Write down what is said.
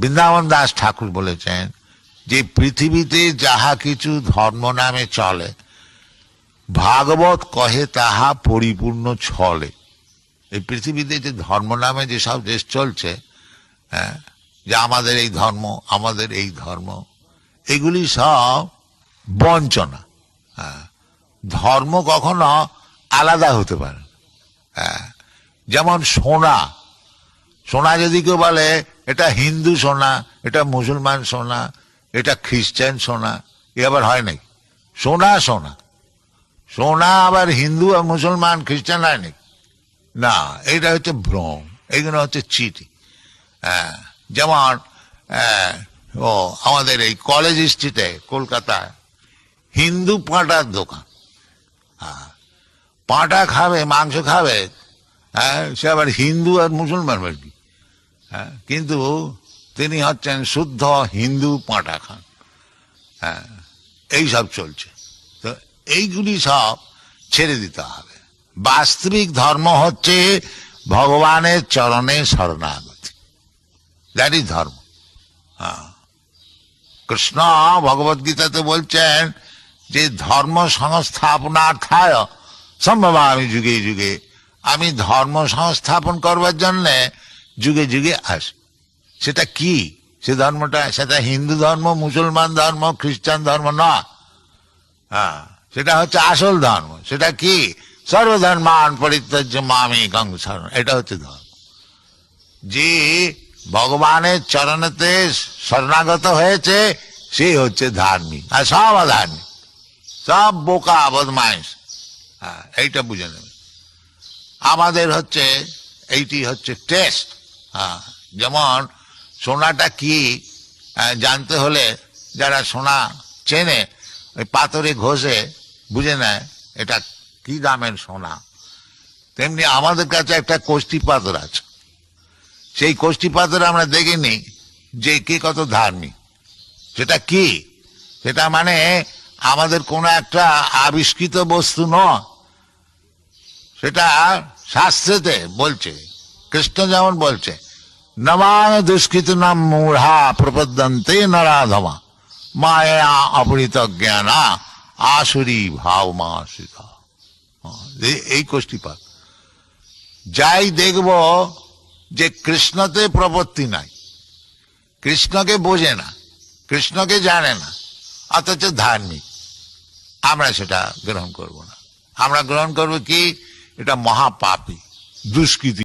বৃন্দাবন দাস ঠাকুর বলেছেন যে পৃথিবীতে যাহা কিছু ধর্ম নামে চলে ভাগবত কহে তাহা পরিপূর্ণ ছলে। এই পৃথিবীতে যে ধর্ম নামে যেসব দেশ চলছে হ্যাঁ, যে আমাদের এই ধর্ম আমাদের এই ধর্ম এগুলি সব বঞ্চনা। ধর্ম কখনো আলাদা হতে পারে যেমন সোনা সোনা যদি কেউ বলে এটা হিন্দু সোনা এটা মুসলমান সোনা এটা খ্রিস্টান সোনা এ আবার হয় নাকি সোনা সোনা। সোনা আবার হিন্দু আর মুসলমান খ্রিস্টান হয় নাকি না এটা হচ্ছে ভ্রম এগুলো হচ্ছে চিঠি। হ্যাঁ, যেমন হ্যাঁ, ও আমাদের এই কলেজ স্ট্রিটে কলকাতায় হিন্দু পাঁটার দোকান। হ্যাঁ, পাঁটা খাবে মাংস খাবে হ্যাঁ সে আবার হিন্দু আর মুসলমান আর কি হ্যাঁ? কিন্তু তিনি হচ্ছেন শুদ্ধ হিন্দু পাঁটা খান। হ্যাঁ? এই সব চলছে। তো এইগুলি সব ছেড়ে দিতে হবে। বাস্তবিক ধর্ম হচ্ছে ভগবানের চরণে শরণাগতি। দ্যাট ইজ ধর্ম। হ্যাঁ। কৃষ্ণ ভগবত গীতাতে বলছেন যে ধর্ম সংস্থাপনার্থায় সম্ভব আমি যুগে যুগে আমি ধর্ম সংস্থাপন করবার জন্য যুগে যুগে আসি। সেটা কি? সে ধর্মটা, সেটা হিন্দু ধর্ম, মুসলমান ধর্ম, খ্রিস্টান ধর্ম না। হ্যাঁ সেটা হচ্ছে আসল ধর্ম। সেটা কি? সর্বধর্মান পরিত্যাজ্য মামি কংসরণ এটা হচ্ছে ধর্ম। যে ভগবানের চরণেতে শরণাগত হয়েছে সেই হচ্ছে ধার্মিক। আর সব অধার্মিক। সব বোকা, বদমাইশ। হ্যাঁ এইটা বুঝে নেবে। আমাদের হচ্ছে, এইটি হচ্ছে টেস্ট। হ্যাঁ যেমন সোনাটা কি জানতে হলে যারা সোনা চেনে, ওই পাথরে ঘষে বুঝে নেয় এটা কি দামের সোনা। তেমনি আমাদের কাছে একটা কোষ্ঠী পাথর আছে। সেই কোষ্ঠী পাথর আমরা দেখিনি যে কে কত ধার্মিক সেটা কি? সেটা মানে আমাদের কোনো একটা আবিষ্কৃত বস্তু নয়। সেটা শাস্ত্রেতে বলছে, কৃষ্ণ যেমন বলছে নমান দুষ্কৃত নাম মূঢ়া প্রপদ্যন্তে নরাধমা মায়া অপরিত জ্ঞানা আসুরি ভাব মাসিকা এই কোষ্ঠীপাত যাই দেখব যে কৃষ্ণতে প্রপত্তি নাই কৃষ্ণকে বোঝে না কৃষ্ণকে জানে না অথচ ধার্মিক আমরা সেটা গ্রহণ করব না আমরা গ্রহণ করব কি এটা মহাপাপী দুষ্কৃতি